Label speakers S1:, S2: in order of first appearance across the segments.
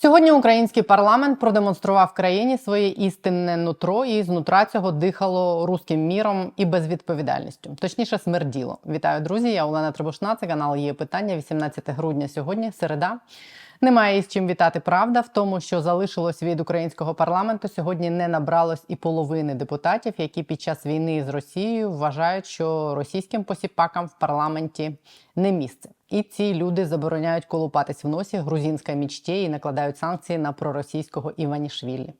S1: Сьогодні український парламент продемонстрував країні своє істинне нутро, і знутра цього дихало руським міром і безвідповідальністю. Точніше, смерділо. Вітаю, друзі! Я Олена Требушна. Це канал є питання. 18 грудня сьогодні, середа. Немає із чим вітати. Правда в тому, що залишилось від українського парламенту сьогодні не набралось і половини депутатів, які під час війни з Росією вважають, що російським посіпакам в парламенті не місце. І ці люди забороняють колупатись в носі грузинська мічті і накладають санкції на проросійського Іванішвілі.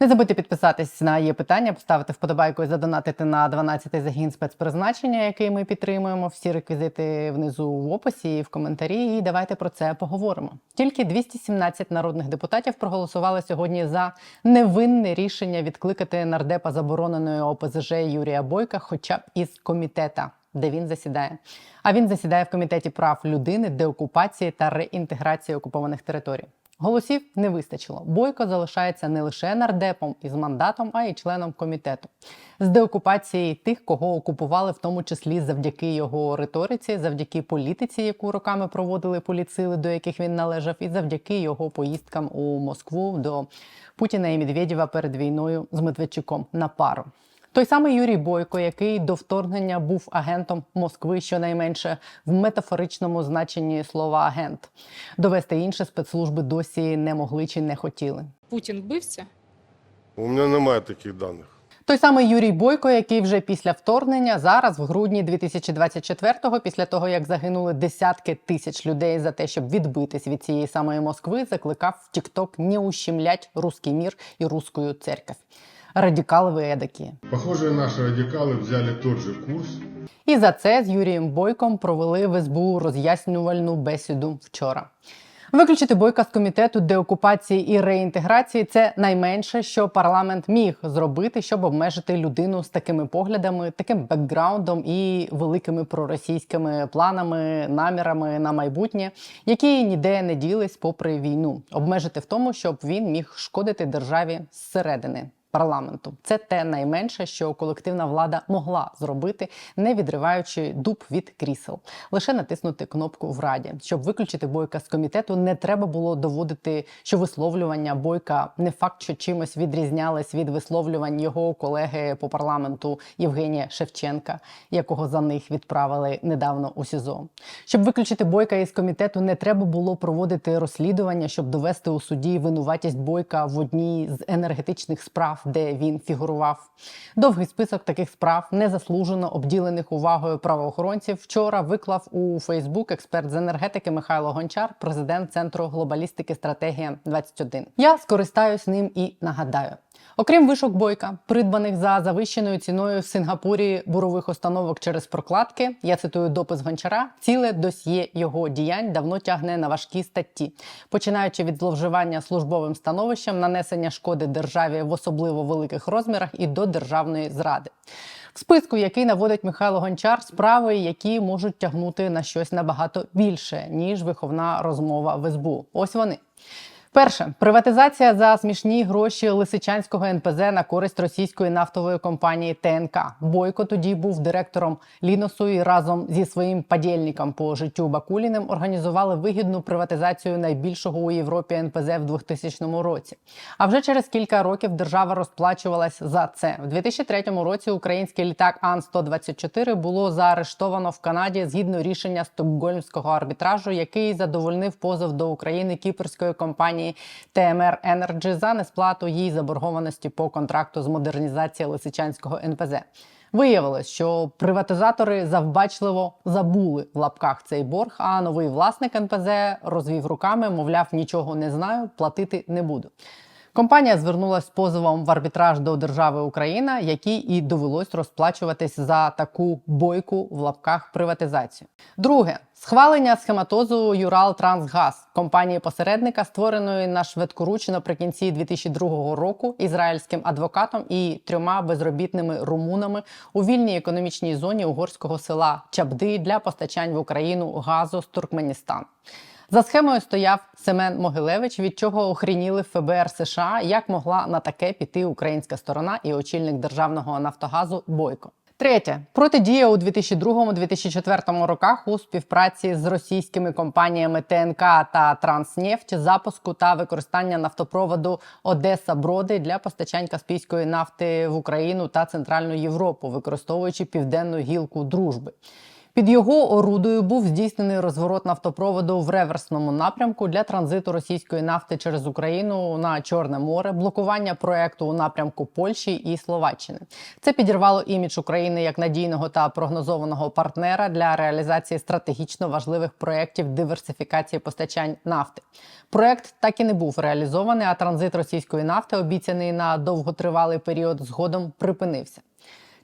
S1: Не забудьте підписатись на є питання, поставити вподобайку і задонатити на 12-й загін спецпризначення, який ми підтримуємо. Всі реквізити внизу в описі і в коментарі. І давайте про це поговоримо. Тільки 217 народних депутатів проголосували сьогодні за невинне рішення відкликати нардепа забороненої ОПЗЖ Юрія Бойка, хоча б із комітета. Де він засідає? А він засідає в комітеті прав людини, деокупації та реінтеграції окупованих територій. Голосів не вистачило. Бойко залишається не лише нардепом із мандатом, а й членом комітету з деокупації тих, кого окупували, в тому числі завдяки його риториці, завдяки політиці, яку роками проводили поліцили, до яких він належав, і завдяки його поїздкам у Москву до Путіна і Медведєва перед війною з Медведчуком на пару. Той самий Юрій Бойко, який до вторгнення був агентом Москви, щонайменше в метафоричному значенні слова агент, довести інші спецслужби досі не могли чи не хотіли.
S2: Путін вбивця?
S3: У мене немає таких даних.
S1: Той самий Юрій Бойко, який вже після вторгнення, зараз в грудні 2024-го, після того як загинули десятки тисяч людей за те, щоб відбитись від цієї самої Москви, закликав в Тікток не ущемлять русський мір і русскую церковь. Радикали ви едакі.
S3: Похоже, наші радикали взяли тот же курс.
S1: І за це з Юрієм Бойком провели в СБУ роз'яснювальну бесіду вчора. Виключити бойка з комітету деокупації і реінтеграції це найменше, що парламент міг зробити, щоб обмежити людину з такими поглядами, таким бекграундом і великими проросійськими планами, намірами на майбутнє, які ніде не ділись попри війну, обмежити в тому, щоб він міг шкодити державі зсередини. Парламенту це те найменше, що колективна влада могла зробити, не відриваючи дуб від крісел, лише натиснути кнопку в раді. Щоб виключити бойка з комітету, не треба було доводити, що висловлювання бойка не факт, що чимось відрізнялись від висловлювань його колеги по парламенту Євгенія Шевченка, якого за них відправили недавно у СІЗО. Щоб виключити бойка із комітету, не треба було проводити розслідування, щоб довести у суді винуватість бойка в одній з енергетичних справ де він фігурував. Довгий список таких справ, незаслужено обділених увагою правоохоронців, вчора виклав у Фейсбук експерт з енергетики Михайло Гончар, президент центру глобалістики стратегія 21 Я скористаюсь ним і нагадаю. Окрім вишок бойка, придбаних за завищеною ціною в Сингапурі бурових установок через прокладки, я цитую допис гончара, ціле досьє його діянь давно тягне на важкі статті, починаючи від зловживання службовим становищем, нанесення шкоди державі в особливо великих розмірах і до державної зради. В списку, який наводить Михайло Гончар, справи, які можуть тягнути на щось набагато більше ніж виховна розмова в СБУ. Ось вони. Перше приватизація за смішні гроші Лисичанського НПЗ на користь російської нафтової компанії ТНК. Бойко тоді був директором Ліносу і разом зі своїм подільником по життю Бакуліним організували вигідну приватизацію найбільшого у Європі НПЗ в 2000 році. А вже через кілька років держава розплачувалась за це. В 2003 році український літак Ан 124 було заарештовано в Канаді згідно рішення стокгольмського арбітражу, який задовольнив позов до України кіпрської компанії ТМР Енерджі за несплату їй заборгованості по контракту з модернізації Лисичанського НПЗ. Виявилось, що приватизатори завбачливо забули в лапках цей борг, а новий власник НПЗ розвів руками, мовляв, нічого не знаю, платити не буду. Компанія звернулася з позовом в арбітраж до держави Україна, якій і довелось розплачуватись за таку бойку в лапках приватизацію. Друге схвалення схематозу Юрал Трансгаз компанії посередника, створеної на швидкоруч наприкінці 2002 року ізраїльським адвокатом і трьома безробітними румунами у вільній економічній зоні угорського села Чабди для постачань в Україну газу з Туркменістану. За схемою стояв Семен Могилевич, від чого охреніли ФБР США, як могла на таке піти українська сторона і очільник державного Нафтогазу Бойко. Третє протидія у 2002-2004 роках у співпраці з російськими компаніями ТНК та Транснефть запуску та використання нафтопроводу Одеса Броди для постачань каспійської нафти в Україну та Центральну Європу, використовуючи південну гілку дружби. Під його орудою був здійснений розворот нафтопроводу в реверсному напрямку для транзиту російської нафти через Україну на Чорне море, блокування проекту у напрямку Польщі і Словаччини. Це підірвало імідж України як надійного та прогнозованого партнера для реалізації стратегічно важливих проєктів диверсифікації постачань нафти. Проект так і не був реалізований, а транзит російської нафти, обіцяний на довготривалий період, згодом припинився.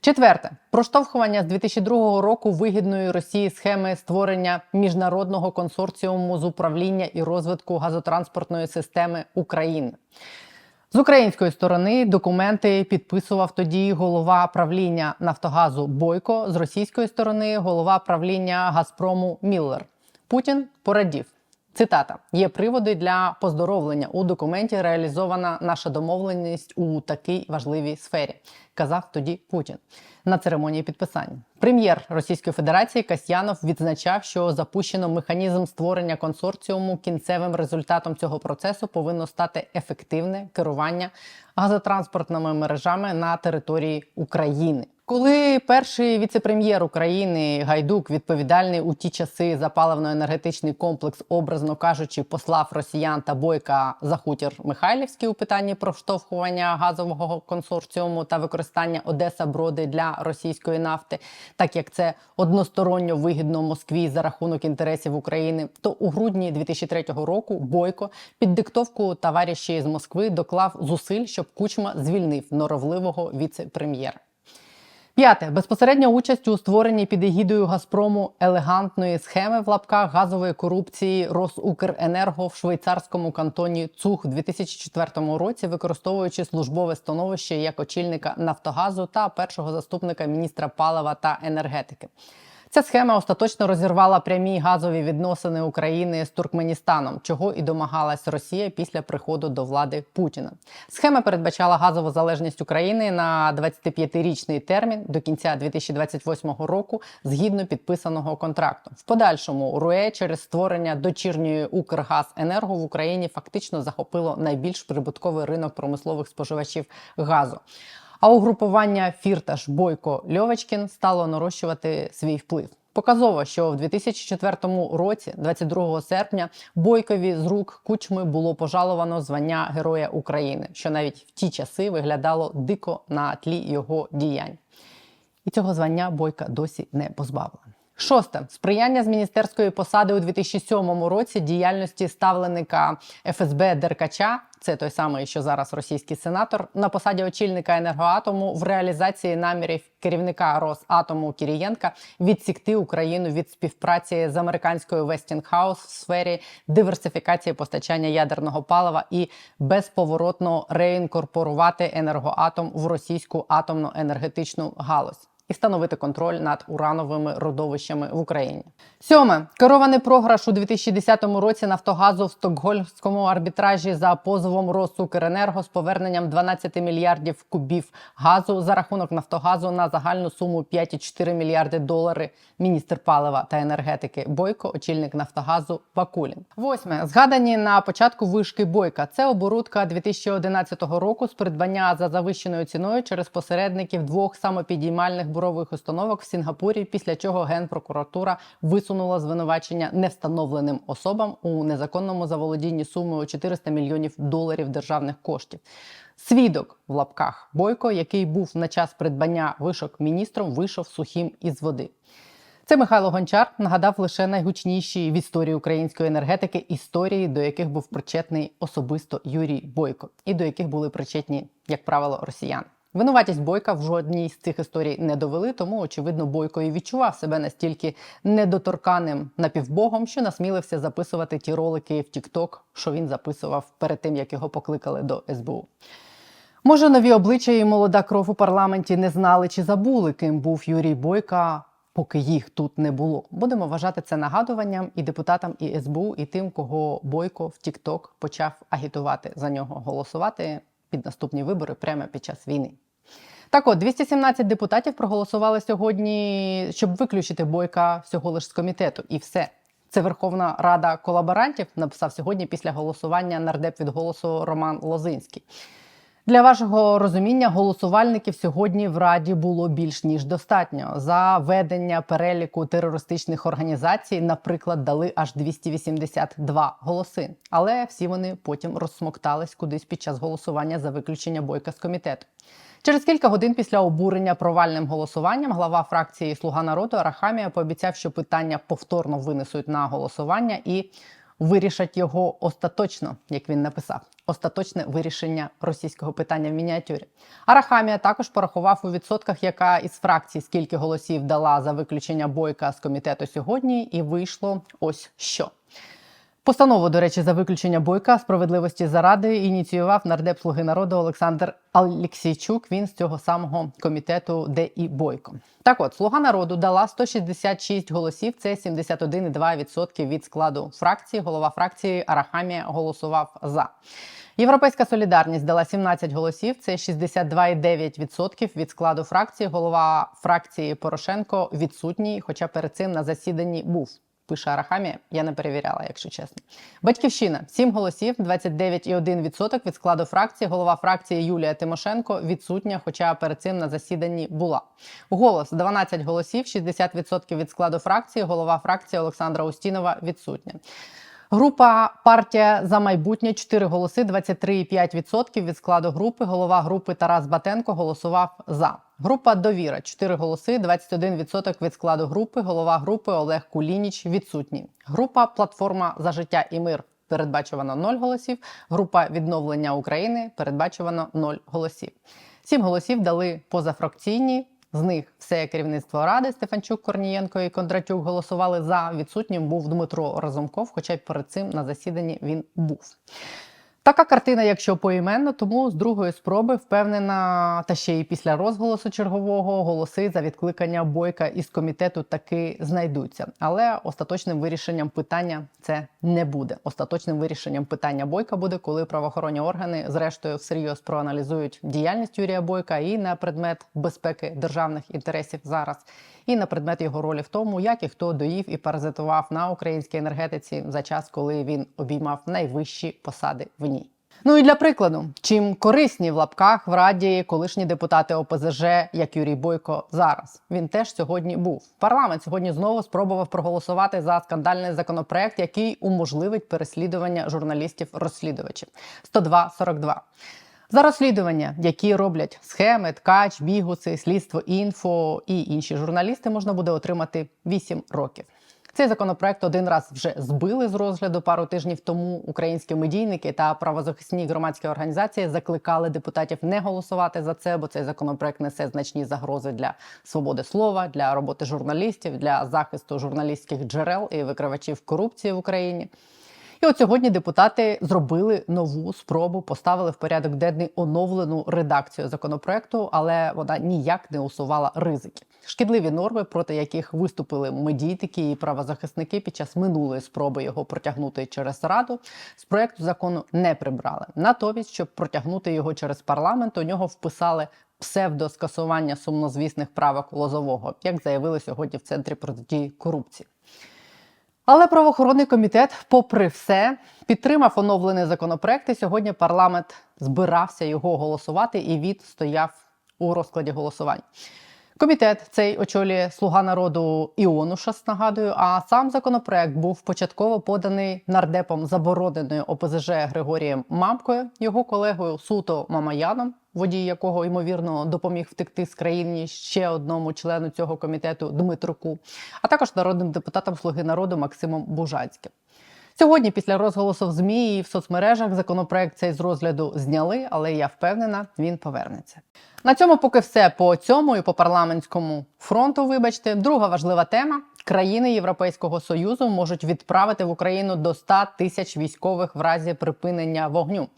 S1: Четверте проштовхування з 2002 року вигідної Росії схеми створення міжнародного консорціуму з управління і розвитку газотранспортної системи України. З української сторони документи підписував тоді голова правління Нафтогазу Бойко. З російської сторони голова правління Газпрому Міллер. Путін порадів. Цитата: є приводи для поздоровлення у документі. Реалізована наша домовленість у такій важливій сфері, казав тоді Путін на церемонії підписання. Прем'єр Російської Федерації Касьянов відзначав, що запущено механізм створення консорціуму. Кінцевим результатом цього процесу повинно стати ефективне керування газотранспортними мережами на території України. Коли перший віце-прем'єр України Гайдук, відповідальний у ті часи за паливно-енергетичний комплекс, образно кажучи, послав росіян та бойка за хутір Михайлівський у питанні проштовхування газового консорціуму та використання Одеса Броди для російської нафти, так як це односторонньо вигідно Москві за рахунок інтересів України, то у грудні 2003 року Бойко під диктовку товариші з Москви доклав зусиль, щоб Кучма звільнив норовливого віце-прем'єра. П'яте безпосередня участь у створенні під егідою Газпрому елегантної схеми в лапках газової корупції Росукренерго в швейцарському кантоні Цух у 2004 році, використовуючи службове становище як очільника Нафтогазу та першого заступника міністра палива та енергетики. Ця схема остаточно розірвала прямі газові відносини України з Туркменістаном, чого і домагалась Росія після приходу до влади Путіна. Схема передбачала газову залежність України на 25-річний термін до кінця 2028 року, згідно підписаного контракту. В подальшому РУЕ через створення дочірньої Укргазенерго в Україні фактично захопило найбільш прибутковий ринок промислових споживачів газу. А угрупування Фірташ Бойко Льовочкін стало нарощувати свій вплив. Показово, що в 2004 році, 22 серпня, Бойкові з рук кучми було пожаловано звання Героя України, що навіть в ті часи виглядало дико на тлі його діянь. І цього звання Бойка досі не позбавлена. Шосте сприяння з міністерської посади у 2007 році діяльності ставленика ФСБ Деркача. Це той самий, що зараз російський сенатор, на посаді очільника енергоатому в реалізації намірів керівника Росатому Кірієнка відсікти Україну від співпраці з американською Westinghouse в сфері диверсифікації постачання ядерного палива і безповоротно реінкорпорувати енергоатом в російську атомну енергетичну галузь і встановити контроль над урановими родовищами в Україні. Сьоме керований програш у 2010 році Нафтогазу в стокгольмському арбітражі за позовом Росукренерго з поверненням 12 мільярдів кубів газу за рахунок Нафтогазу на загальну суму 5,4 мільярди доларів. Міністр палива та енергетики Бойко, очільник Нафтогазу Бакулін. Восьме згадані на початку вишки Бойка. Це оборудка 2011 року з придбання за завищеною ціною через посередників двох самопідіймальних бурових установок в Сінгапурі, після чого генпрокуратура висунула звинувачення невстановленим особам у незаконному заволодінні сумою 400 мільйонів доларів державних коштів. Свідок в лапках Бойко, який був на час придбання вишок міністром, вийшов сухим із води. Це Михайло Гончар нагадав лише найгучніші в історії української енергетики історії, до яких був причетний особисто Юрій Бойко, і до яких були причетні, як правило, росіяни. Винуватість Бойка в жодній з цих історій не довели, тому очевидно Бойко і відчував себе настільки недоторканим напівбогом, що насмілився записувати ті ролики в TikTok, що він записував перед тим, як його покликали до СБУ. Може, нові обличчя і молода кров у парламенті не знали чи забули, ким був Юрій Бойка, поки їх тут не було. Будемо вважати це нагадуванням і депутатам, і СБУ, і тим, кого Бойко в TikTok почав агітувати за нього голосувати під наступні вибори прямо під час війни. Так от 217 депутатів проголосували сьогодні, щоб виключити бойка всього лиш з комітету, і все. Це Верховна Рада колаборантів написав сьогодні після голосування нардеп від голосу Роман Лозинський. Для вашого розуміння голосувальників сьогодні в Раді було більш ніж достатньо. За ведення переліку терористичних організацій, наприклад, дали аж 282 голоси. Але всі вони потім розсмоктались кудись під час голосування за виключення бойка з комітету. Через кілька годин після обурення провальним голосуванням глава фракції Слуга народу Арахамія пообіцяв, що питання повторно винесуть на голосування і вирішать його остаточно, як він написав. Остаточне вирішення російського питання в мініатюрі. Арахамія також порахував у відсотках, яка із фракцій скільки голосів дала за виключення бойка з комітету сьогодні, і вийшло ось що. Постанову, до речі, за виключення бойка справедливості заради ініціював нардеп Слуги народу Олександр Алексійчук. Він з цього самого комітету, де і бойко. Так, от слуга народу дала 166 голосів. Це 71,2% від складу фракції. Голова фракції Арахамія голосував за. Європейська солідарність дала 17 голосів. Це 62,9% від складу фракції. Голова фракції Порошенко відсутній, хоча перед цим на засіданні був. Пише Арахамія, я не перевіряла, якщо чесно. Батьківщина 7 голосів, 29,1% від складу фракції. Голова фракції Юлія Тимошенко відсутня, хоча перед цим на засіданні була. Голос 12 голосів, 60% від складу фракції. Голова фракції Олександра Устінова відсутня. Група партія за майбутнє 4 голоси, 23,5% від складу групи. Голова групи Тарас Батенко голосував за. Група довіра 4 голоси, 21% від складу групи. Голова групи Олег Кулініч відсутній. Група Платформа за життя і мир передбачувано 0 голосів. Група відновлення України передбачувано 0 голосів. Сім голосів дали позафракційні. З них все керівництво ради Стефанчук, Корнієнко і Кондратюк голосували за. Відсутнім був Дмитро Разумков, хоча й перед цим на засіданні він був. Така картина, якщо поіменно, тому з другої спроби впевнена, та ще й після розголосу чергового голоси за відкликання бойка із комітету таки знайдуться. Але остаточним вирішенням питання це не буде. Остаточним вирішенням питання бойка буде, коли правоохоронні органи, зрештою, всерйоз проаналізують діяльність Юрія Бойка і на предмет безпеки державних інтересів зараз, і на предмет його ролі в тому, як і хто доїв і паразитував на українській енергетиці за час, коли він обіймав найвищі посади в. Ну і для прикладу, чим корисні в лапках в раді колишні депутати ОПЗЖ, як Юрій Бойко зараз. Він теж сьогодні був. Парламент сьогодні знову спробував проголосувати за скандальний законопроект, який уможливить переслідування журналістів-розслідувачів. 102.42. За розслідування, які роблять схеми, ткач, бігуси, слідство інфо і інші журналісти, можна буде отримати 8 років. Цей законопроект один раз вже збили з розгляду пару тижнів тому. Українські медійники та правозахисні громадські організації закликали депутатів не голосувати за це, бо цей законопроект несе значні загрози для свободи слова, для роботи журналістів, для захисту журналістських джерел і викривачів корупції в Україні. І от сьогодні депутати зробили нову спробу, поставили в порядок денний оновлену редакцію законопроекту, але вона ніяк не усувала ризики. Шкідливі норми, проти яких виступили медійники і правозахисники під час минулої спроби його протягнути через раду, з проекту закону не прибрали. Натомість, щоб протягнути його через парламент, у нього вписали псевдоскасування сумнозвісних правок лозового, як заявили сьогодні в центрі протидії корупції. Але правоохоронний комітет, попри все, підтримав оновлений законопроект. І сьогодні парламент збирався його голосувати, і від стояв у розкладі голосувань. Комітет цей очолює слуга народу Іонушас, нагадую. А сам законопроект був початково поданий нардепом забороненої ОПЗЖ Григорієм Мамкою, його колегою Суто Мамаяном, водій якого ймовірно допоміг втекти з країни ще одному члену цього комітету Дмитруку, а також народним депутатом Слуги народу Максимом Бужанським. Сьогодні, після розголосу в ЗМІ і в соцмережах, законопроект цей з розгляду зняли, але я впевнена, він повернеться. На цьому поки все по цьому і по парламентському фронту. Вибачте, друга важлива тема: країни Європейського союзу можуть відправити в Україну до 100 тисяч військових в разі припинення вогню.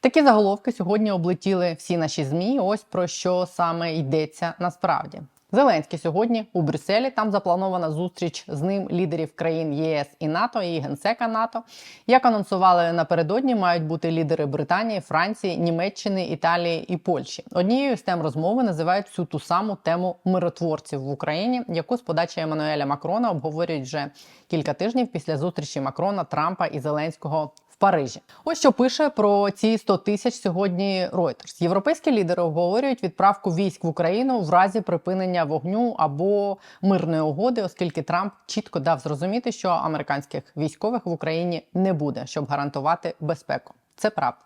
S1: Такі заголовки сьогодні облетіли всі наші змі. Ось про що саме йдеться насправді. Зеленський сьогодні у Брюсселі. Там запланована зустріч з ним лідерів країн ЄС і НАТО і генсека НАТО. Як анонсували напередодні, мають бути лідери Британії, Франції, Німеччини, Італії і Польщі. Однією з тем розмови називають цю ту саму тему миротворців в Україні, яку з подачі Еммануеля Макрона обговорюють вже кілька тижнів після зустрічі Макрона, Трампа і Зеленського в Парижі. Ось що пише про ці 100 тисяч сьогодні Reuters. Європейські лідери обговорюють відправку військ в Україну в разі припинення вогню або мирної угоди, оскільки Трамп чітко дав зрозуміти, що американських військових в Україні не буде, щоб гарантувати безпеку. Це правда.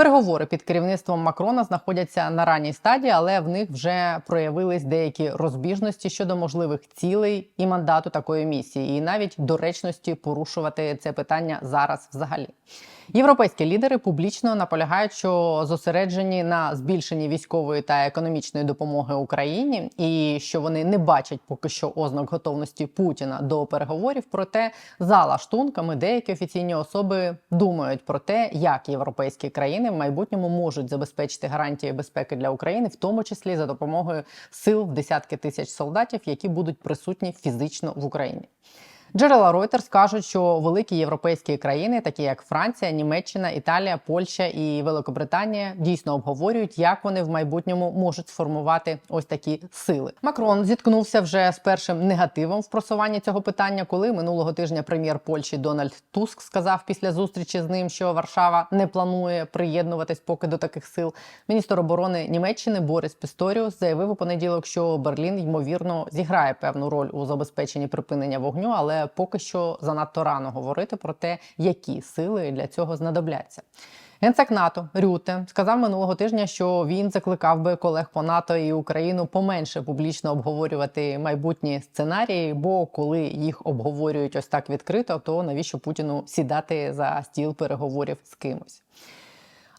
S1: Переговори під керівництвом Макрона знаходяться на ранній стадії, але в них вже проявились деякі розбіжності щодо можливих цілей і мандату такої місії, і навіть доречності порушувати це питання зараз взагалі. Європейські лідери публічно наполягають, що зосереджені на збільшенні військової та економічної допомоги Україні, і що вони не бачать поки що ознак готовності Путіна до переговорів. Проте за лаштунками деякі офіційні особи думають про те, як європейські країни в майбутньому можуть забезпечити гарантії безпеки для України, в тому числі за допомогою сил в десятки тисяч солдатів, які будуть присутні фізично в Україні. Джерела Reuters кажуть, що великі європейські країни, такі як Франція, Німеччина, Італія, Польща і Великобританія, дійсно обговорюють, як вони в майбутньому можуть сформувати ось такі сили. Макрон зіткнувся вже з першим негативом в просуванні цього питання, коли минулого тижня прем'єр Польщі Дональд Туск сказав після зустрічі з ним, що Варшава не планує приєднуватись поки до таких сил. Міністр оборони Німеччини Борис Пісторіус заявив у понеділок, що Берлін ймовірно зіграє певну роль у забезпеченні припинення вогню, але поки що занадто рано говорити про те, які сили для цього знадобляться. Генсек НАТО Рюте сказав минулого тижня, що він закликав би колег по НАТО і Україну поменше публічно обговорювати майбутні сценарії. Бо коли їх обговорюють ось так відкрито, то навіщо Путіну сідати за стіл переговорів з кимось?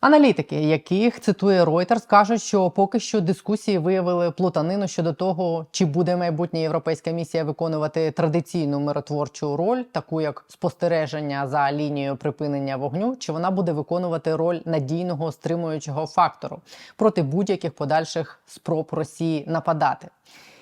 S1: Аналітики, яких цитує Reuters, кажуть, що поки що дискусії виявили плутанину щодо того, чи буде майбутня європейська місія виконувати традиційну миротворчу роль, таку як спостереження за лінією припинення вогню, чи вона буде виконувати роль надійного стримуючого фактору проти будь-яких подальших спроб Росії нападати.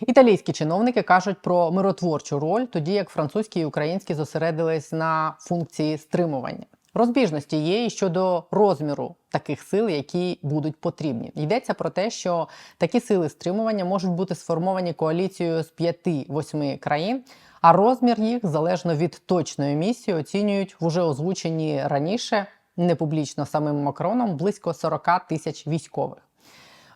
S1: Італійські чиновники кажуть про миротворчу роль, тоді як французькі і українські зосередились на функції стримування. Розбіжності є і щодо розміру таких сил, які будуть потрібні. Йдеться про те, що такі сили стримування можуть бути сформовані коаліцією з 5-8 країн, а розмір їх залежно від точної місії оцінюють в уже озвучені раніше не публічно самим Макроном близько 40 тисяч військових.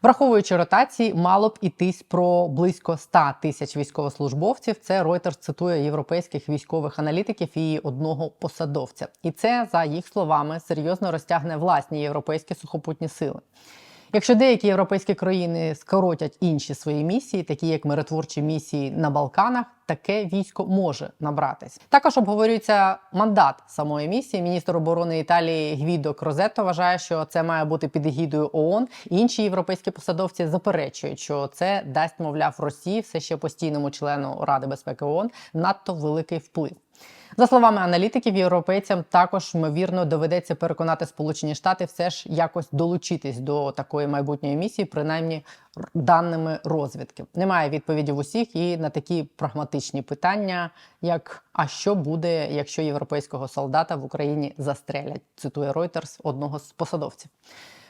S1: Враховуючи ротації, мало б ітись про близько 100 тисяч військовослужбовців. Це Reuters цитує європейських військових аналітиків і одного посадовця. І це, за їх словами, серйозно розтягне власні європейські сухопутні сили. Якщо деякі європейські країни скоротять інші свої місії, такі як миротворчі місії на Балканах, таке військо може набратись. Також обговорюється мандат самої місії. Міністр оборони Італії Гвідо Крозетто вважає, що це має бути під егідою ООН. Інші європейські посадовці заперечують, що це дасть, мовляв, Росії все ще постійному члену Ради безпеки ООН надто великий вплив. За словами аналітиків, європейцям також ймовірно доведеться переконати Сполучені Штати все ж якось долучитись до такої майбутньої місії, принаймні даними розвідки. Немає відповіді в усіх і на такі прагматичні питання, як а що буде, якщо європейського солдата в Україні застрелять? Цитує Reuters одного з посадовців.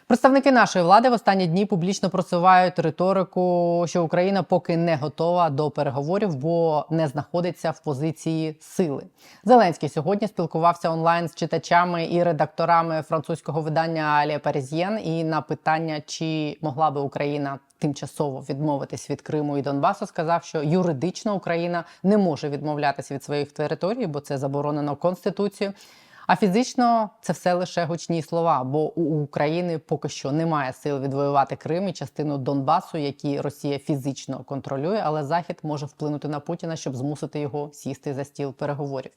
S1: Представники нашої влади в останні дні публічно просувають риторику, що Україна поки не готова до переговорів, бо не знаходиться в позиції сили. Зеленський сьогодні спілкувався онлайн з читачами і редакторами французького видання Алія Парізьєн. І на питання, чи могла би Україна тимчасово відмовитись від Криму і Донбасу, сказав, що юридично Україна не може відмовлятися від своїх територій, бо це заборонено конституцією. А фізично це все лише гучні слова, бо у України поки що немає сил відвоювати Крим і частину Донбасу, які Росія фізично контролює, але Захід може вплинути на Путіна, щоб змусити його сісти за стіл переговорів.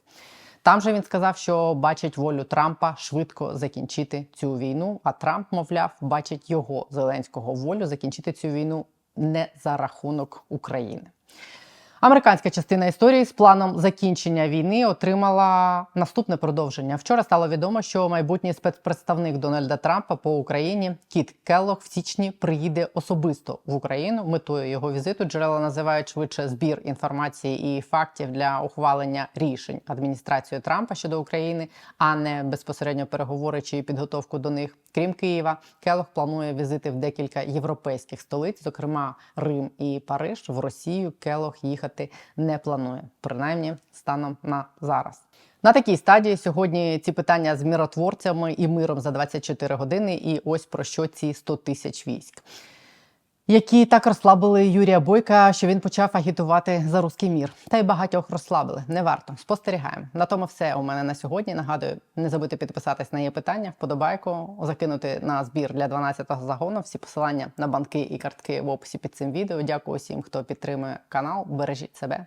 S1: Там же він сказав, що бачить волю Трампа швидко закінчити цю війну. А Трамп, мовляв, бачить його Зеленського волю закінчити цю війну не за рахунок України. Американська частина історії з планом закінчення війни отримала наступне продовження. Вчора стало відомо, що майбутній спецпредставник Дональда Трампа по Україні Кіт Келлог в січні приїде особисто в Україну. Метою його візиту джерела називають швидше збір інформації і фактів для ухвалення рішень адміністрацією Трампа щодо України, а не безпосередньо переговори чи підготовку до них. Крім Києва, Келох планує візити в декілька європейських столиць, зокрема Рим і Париж. В Росію Келох їхати не планує, принаймні станом на зараз. На такій стадії сьогодні ці питання з миротворцями і миром за 24 години. І ось про що ці 100 тисяч військ. Які так розслабили Юрія Бойка, що він почав агітувати за руський мір. Та й багатьох розслабили. Не варто. Спостерігаємо. На тому все у мене на сьогодні. Нагадую, не забудьте підписатись на є питання, вподобайку, закинути на збір для 12-го загону. Всі посилання на банки і картки в описі під цим відео. Дякую всім, хто підтримує канал. Бережіть себе.